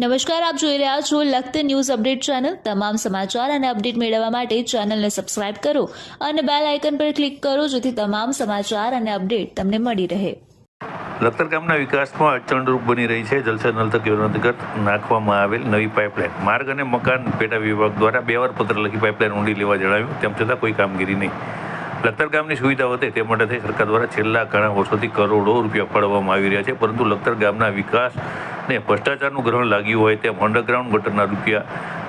નમસ્કાર, આપ જોઈ રહ્યા છો લખત ન્યૂઝ અપડેટ ચેનલ. તમામ સમાચાર અને અપડેટ મેળવવા માટે ચેનલને સબસ્ક્રાઇબ કરો અને બેલ આઇકન પર ક્લિક કરો જેથી તમામ સમાચાર અને અપડેટ તમને મળી રહે. લખતર ગામના વિકાસમાં અડચણરૂપ બની રહી છે. જલસા નલતક યોજના અંતર્ગત નાખવામાં આવેલ નવી પાઇપલાઇન. માર્ગ અને મકાન પેટા વિભાગ દ્વારા બે વાર પત્ર લખી પાઇપલાઇન ઊંડી લેવા જણાવ્યું, તેમ છતાં કોઈ કામગીરી નહીં. લખતર ગામની સુવિધા વધે તે માટે થઈ સરકાર દ્વારા છેલ્લા ઘણા વર્ષોથી કરોડો રૂપિયા ફાળવવામાં આવી રહ્યા છે. પરંતુ લખતર ગામના વિકાસ ને ભ્રષ્ટાચારનું ગ્રહણ લાગ્યું હોય તેમ અંડરગ્રાઉન્ડ ગટરના રૂપિયા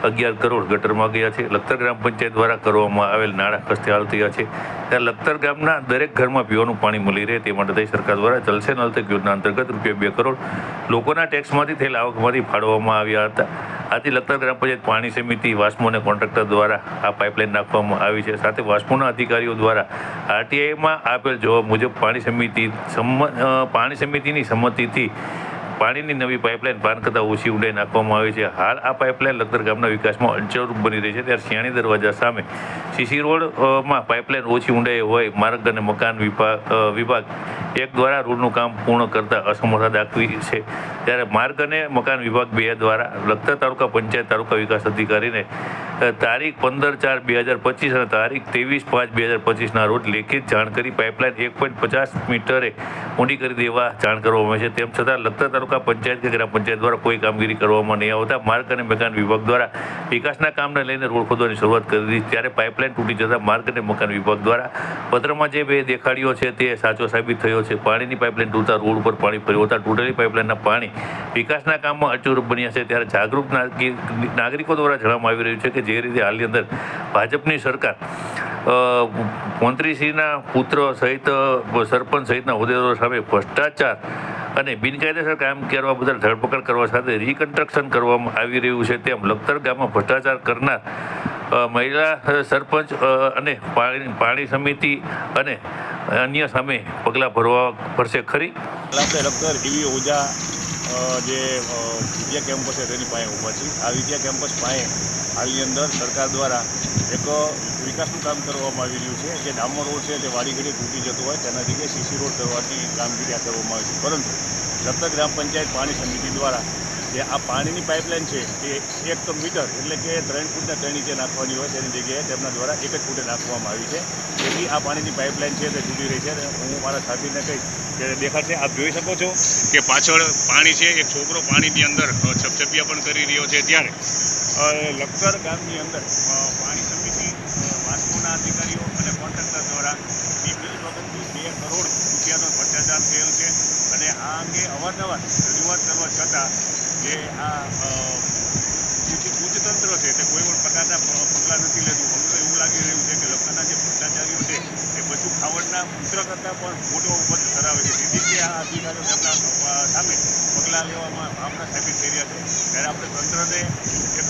અગિયાર કરોડ ગટરમાં ગયા છે. લખતર ગ્રામ પંચાયત દ્વારા કરવામાં આવેલ નાણાં ખસ્તે હાલ થયા છે. ત્યારે લખતર ગામના દરેક ઘરમાં પીવાનું પાણી મળી રહે તે માટે સરકાર દ્વારા જલસે નલ તક યોજના અંતર્ગત રૂપિયા બે કરોડ લોકોના ટેક્સમાંથી થયેલ આવકમાંથી ફાળવવામાં આવ્યા હતા. આથી લખતર ગ્રામ પંચાયત પાણી સમિતિ, વાસ્મો અને કોન્ટ્રાક્ટર દ્વારા આ પાઇપલાઇન નાખવામાં આવી છે. સાથે વાસ્મોના અધિકારીઓ દ્વારા આરટીઆઈમાં આપેલ જવાબ મુજબ પાણી સમિતિ સંમ પાણી સમિતિની સંમતિથી પાણીની નવી પાઇપલાઇન પાન કરતાં ઓછી ઊંડાઈ નાખવામાં આવી છે. હાલ આ પાઇપલાઇન લખતર ગામના વિકાસમાં અડચણરૂપ બની રહી છે. ત્યારે શિયાણી દરવાજા સામે સીસી રોડમાં પાઇપલાઇન ઓછી ઊંડાઈ હોય, માર્ગ અને મકાન વિભાગ વિભાગ એક દ્વારા રોડનું કામ પૂર્ણ કરતા અસમર્થતા દાખવી છે. ત્યારે માર્ગ અને મકાન વિભાગ બે દ્વારા લખતર તાલુકા પંચાયત તાલુકા વિકાસ અધિકારીને તારીખ પંદર ચાર બે હજાર પચીસ અને તારીખ ત્રેવીસ પાંચ બે હજાર પચીસના રોજ લેખિત જાણ કરી પાઇપલાઇન એક પોઈન્ટ પચાસ મીટરે ઊંડી કરી દેવા જાણ કરવામાં આવી છે. તેમ છતાં લખતર તાલુકા પંચાયત કે ગ્રામ પંચાયત દ્વારા કોઈ કામગીરી કરવામાં નહીં આવતા. માર્ગ અને મકાન વિભાગ દ્વારા વિકાસના કામને લઈને રોડ ખોદવાની શરૂઆત કરી દીધી. ત્યારે પાઇપલાઇન તૂટી જતા માર્ગ અને મકાન વિભાગ દ્વારા પત્રમાં જે બે દેખાડ્યો છે તે સાચો સાબિત થયો છે. પાણીની પાઇપલાઇન તૂટતા રોડ ઉપર પાણી ફર્યું હતા. તૂટેલી પાઇપલાઇનના પાણી વિકાસના કામમાં અચૂરપ બન્યા છે. ત્યારે જાગૃત નાગરિકો દ્વારા જણાવવામાં આવી રહ્યું છે કે જે રીતે હાલની અંદર ભાજપની સરકાર મંત્રીશ્રીના પુત્ર સહિત સરપંચ સહિતના હોદ્દેદારો સામે ભ્રષ્ટાચાર અને બિનકાયદેસર કામ કરવા બદલ ધરપકડ કરવા સાથે રિકન્સ્ટ્રક્શન કરવામાં આવી રહ્યું છે તેમ લખતર ગામમાં ભ્રષ્ટાચાર કરનાર મહિલા સરપંચ અને પાણી પાણી સમિતિ અને અન્ય સામે પગલાં ભરવા ભરશે ખરી? આપણે લખતર ડીવી અ, જે વિદ્યા કેમ્પસ છે તેની પાસે ઊભા છીએ. આ વિદ્યા કેમ્પસ પાસે હાલની અંદર સરકાર દ્વારા એક વિકાસનું કામ કરવામાં આવી રહ્યું છે. જે ડામર રોડ છે તે વાડી ઘડી તૂટી જતો હોય તેના જગ્યાએ સીસી રોડ કરવાની કામગીરી આ કરવામાં આવી છે. પરંતુ લખતર ગ્રામ પંચાયત પાણી સમિતિ દ્વારા જે આ પાણીની પાઇપલાઇન છે એ એક મીટર એટલે કે ત્રણ ફૂટના ત્રણ નીચે નાખવાની હોય તેની જગ્યાએ તેમના દ્વારા એક જ ફૂટે નાખવામાં આવી છે. તેથી આ પાણીની પાઇપલાઇન છે તે તૂટી રહી છે અને હું મારા સાથીને કહીશ કે દેખાશે, આપ જોઈ શકો છો કે પાછળ પાણી છે, એક છોકરો પાણીની અંદર છપછપિયા પણ કરી રહ્યો છે ત્યારે. લખતર ગામની અંદર પાણી સમિતિ વાસ્કોના અધિકારીઓ અને કોન્ટ્રાક્ટર દ્વારા નિમ્ન વખતથી બે કરોડ રૂપિયાનો ભ્રષ્ટાચાર થયેલ છે. અને આ અંગે અવારનવાર રજૂઆત કરવા છતાં જે આ ઉચ્ચતંત્ર છે તે કોઈ પણ પ્રકારના પગલાં નથી લેતું. અમને એવું લાગી રહ્યું છે કે લખનના જે ભ્રષ્ટાચારીઓ છે એ બધું ખાવડના પુત્ર કરતાં પણ મોટો ઉપજ ધરાવે છે. જેથી કે આ અધિકારીઓ તેમના સામે પગલાં લેવામાં ભાવના સાબિત થઈ રહ્યા છે. ત્યારે આપણે તંત્રને એક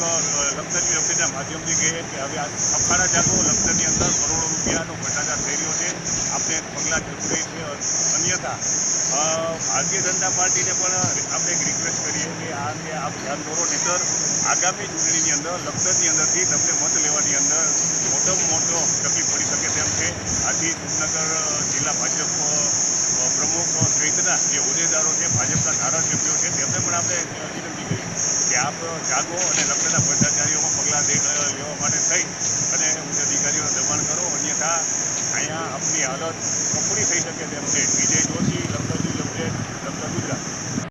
લખતરની અપીલના માધ્યમથી કહીએ કે હવે આ અખાડા જાગો. લખતરની અંદર કરોડો રૂપિયાનો ભ્રષ્ટાચાર થઈ રહ્યો છે. આપણે પગલાં જરૂરી છે અન્યથા. ભારતીય જનતા પાર્ટીને પણ આપણે એક રિક્વેસ્ટ આપ ધ્યાન દોરો, નહીતર આગામી ચૂંટણીની અંદર લખતરની અંદરથી તમને મત લેવાની અંદર મોટામાં મોટો તકલીફ પડી શકે તેમ છે. આથી વિસનગર જિલ્લા ભાજપ પ્રમુખ સહિતના જે હોદ્દેદારો છે, ભાજપના ધારાસભ્યો છે, તેમને પણ આપણે વિનંતી કરી કે આપ જાગો અને લખતરના ભ્રષ્ટાચારીઓમાં પગલાં લેવા માટે થઈ અને ઉચ્ચ અધિકારીઓને દબાણ કરો. અન્યથા અહીંયા આપની હાલત કપડી થઈ શકે તેમ છે. વિજય જોશી લખતર ગુજરાત.